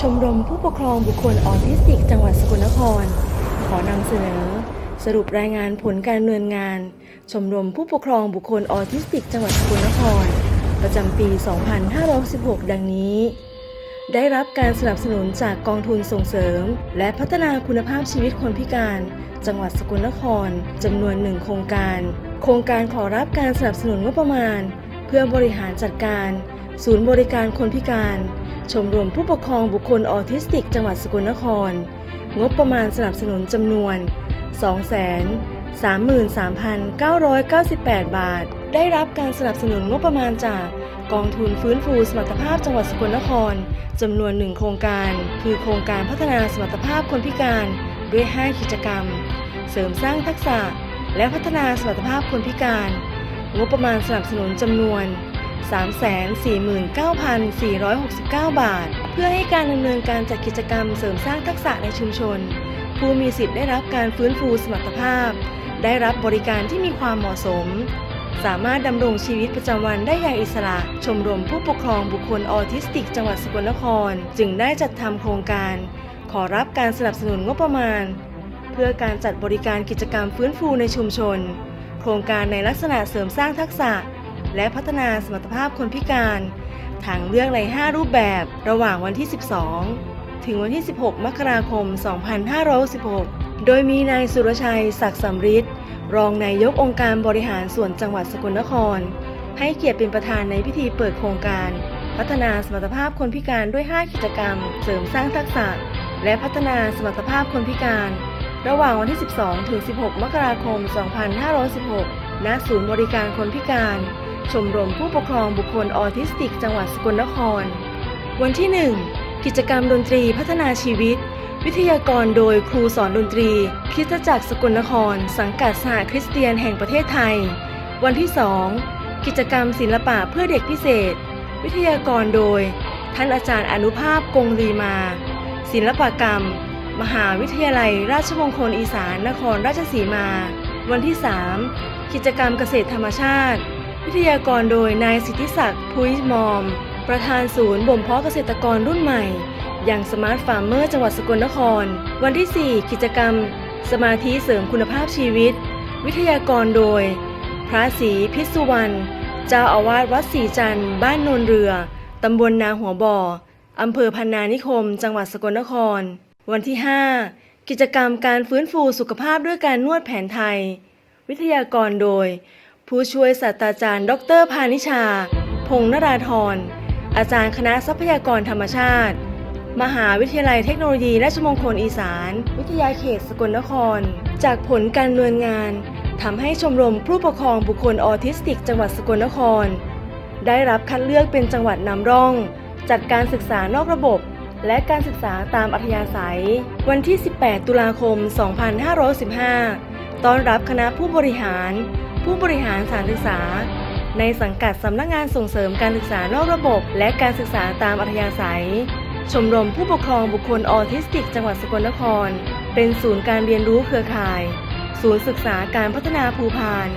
ชมรมผู้ปกครองบุคคลออทิสติก จังหวัดสกลนคร ขอนำเสนอ สรุปรายงานผลการดำเนินงาน ชมรมผู้ปกครองบุคคลออทิสติก จังหวัดสกลนคร ประจำปี 2516ดังนี้ ได้รับการสนับสนุนจากกองทุนส่งเสริม และพัฒนาคุณภาพชีวิตคนพิการ จังหวัดสกลนครจำนวนหนึ่งโครงการ โครงการขอรับการสนับสนุนงบประมาณ เพื่อบริหารจัดการ ศูนย์บริการคนพิการ ชมรมผู้ปกครองบุคคลออทิสติก จังหวัดสกลนคร งบประมาณสนับสนุนจำนวน 233,998 บาท ได้รับการสนับสนุนงบประมาณจากกองทุนฟื้นฟูสมรรถภาพจังหวัดสกลนครจำนวนหนึ่งโครงการ คือโครงการพัฒนาสมรรถภาพคนพิการด้วย 5 กิจกรรม เสริมสร้างทักษะ และพัฒนาสมรรถภาพคนพิการ งบประมาณสนับสนุนจำนวน 349,469 บาท เพื่อให้การดำเนินการจัดกิจกรรมเสริมสร้างทักษะในชุมชน ผู้มีสิทธิ์ได้รับการฟื้นฟูสมรรถภาพ ได้รับบริการที่มีความเหมาะสม สามารถดำรงชีวิตประจำวันได้อย่างอิสระ ชมรมผู้ปกครองบุคคลออทิสติก จังหวัดสกลนคร จึงได้จัดทำโครงการ ขอรับการสนับสนุนงบประมาณ เพื่อการจัดบริการกิจกรรมฟื้นฟูในชุมชน โครงการในลักษณะเสริมสร้างทักษะ และพัฒนาสมรรถภาพคนพิการ ทางเลือกใน 5 รูปแบบระหว่างวันที่ 12 ถึงวันที่ 16 มกราคม 2516โดยมีนายสุรชัย ศักดิ์สำริดรองนายกองค์การบริหารส่วนจังหวัดสกลนคร ให้เกียรติเป็นประธานในพิธีเปิดโครงการ พัฒนาสมรรถภาพคนพิการด้วย 5 กิจกรรม เสริมสร้างทักษะ และพัฒนาสมรรถภาพคนพิการ ระหว่างวันที่ 12 ถึง 16 มกราคม 2516ณศูนย์บริการคนพิการ ชมรมผู้ปกครองบุคคลออทิสติก จังหวัดสกลนคร วันที่ 1 กิจกรรมดนตรีพัฒนาชีวิต วิทยากรโดยครูสอนดนตรีคริสตจักรสกลนคร สังกัดสหคริสเตียนแห่งประเทศไทย วันที่ 2 กิจกรรมศิลปะเพื่อเด็กพิเศษ วิทยากรโดย ท่านอาจารย์อนุภาพกงรีมา ศิลปกรรม มหาวิทยาลัย ราชมงคลอีสานนครราชสีมา วันที่ 3 กิจกรรมเกษตรธรรมชาติ วิทยากรโดยนายสิทธิศักดิ์พุยมอม ประธานศูนย์บ่มเพาะเกษตรกรรุ่นใหม่ อย่างสมาร์ทฟาร์มเมอร์จังหวัดสกลนคร วันที่ 4 กิจกรรม สมาธิเสริมคุณภาพชีวิต วิทยากรโดย พระศรีพิสุวรรณเจ้าอาวาสวัดศรีจันทร์บ้านโนนเรือ ตำบลนาหัวบ่ออำเภอพันนานิคม จังหวัดสกลนคร วันที่ 5 กิจกรรมการฟื้นฟูสุขภาพด้วยการนวดแผนไทย วิทยากรโดย ผู้ช่วยศาสตราจารย์ ดรพานิชา พงนราธร อาจารย์คณะทรัพยากรธรรมชาติ มหาวิทยาลัยเทคโนโลยีราชมงคลอีสาน วิทยาเขตสกลนคร จากผลการดำเนินงานทำให้ชมรมผู้ปกครองบุคคลออทิสติก จังหวัดสกลนคร ได้รับคัดเลือกเป็นจังหวัดนำร่อง จัดการศึกษานอกระบบ และการศึกษาตามอัธยาศัย วันที่ 18 ตุลาคม 2515 ต้อนรับคณะผู้บริหาร ผู้บริหารสถานศึกษา ในสังกัดสำนักงานส่งเสริมการศึกษานอกระบบ และการศึกษาตามอัธยาศัย ชมรมผู้ปกครองบุคคลออทิสติก จังหวัดสกลนคร เป็นศูนย์การเรียนรู้เครือข่าย ศูนย์ศึกษาการพัฒนาภูพาน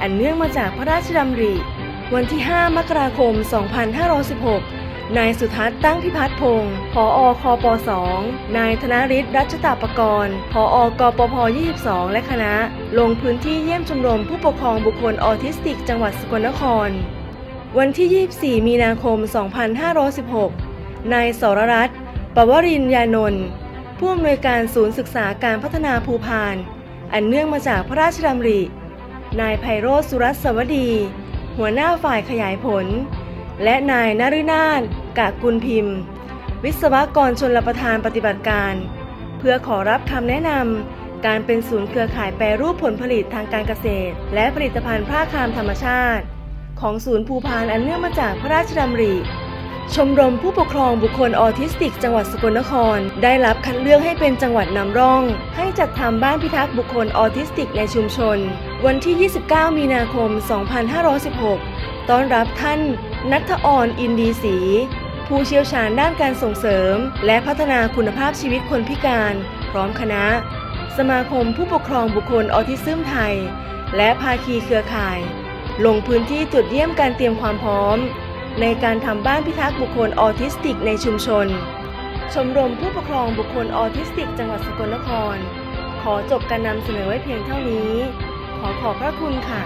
อันเนื่องมาจากพระราชดำริ วันที่ 5 มกราคม 2516 นายสุทัศน์ตั้งพิพัฒน์พงศ์ผอคป2นายธนฤทธิ์รัชตาปกรณ์ผอกปพ22 และคณะ ลงพื้นที่เยี่ยมชมรมผู้ปกครองบุคคลออทิสติก จังหวัดสกลนคร วันที่ 24 มีนาคม 2516 นายสรรัตน์ปวรินยานนท์ผู้อำนวยการศูนย์ศึกษาการพัฒนาภูพาน อันเนื่องมาจากพระราชดำริ นายไพโรธสุรัสสวดี หัวหน้าฝ่ายขยายผล และนายนฤนาถ กะกุลพิมพ์ วิศวกรชนรประทานปฏิบัติการ เพื่อขอรับคำแนะนำการเป็นศูนย์เครือข่ายแปรรูปผลผลิตทางการเกษตร และผลิตภัณฑ์ผ้าคามธรรมชาติ ของศูนย์ภูพานอันเนื่องมาจากพระราชดำริ ชมรมผู้ปกครองบุคคลออทิสติก จังหวัดสกลนคร ได้รับคัดเลือกให้เป็นจังหวัดนำร่อง ให้จัดทำบ้านพิทักษ์บุคคลออทิสติกในชุมชน วันที่ 29 มีนาคม 2516 ต้อนรับท่านนัทออนอินดีศรี ผู้เชี่ยวชาญด้านการส่งเสริม และพัฒนาคุณภาพชีวิตคนพิการ พร้อมคณะ สมาคมผู้ปกครองบุคคลออทิซึมไทย และภาคีเครือข่าย ลงพื้นที่ตรวจเยี่ยมการเตรียมความพร้อม ในการทำบ้านพิทักษ์บุคคลออทิสติกในชุมชน ชมรมผู้ปกครองบุคคลออทิสติก จังหวัดสกลนคร ขอจบการนำเสนอไว้เพียงเท่านี้ ขอขอบพระคุณค่ะ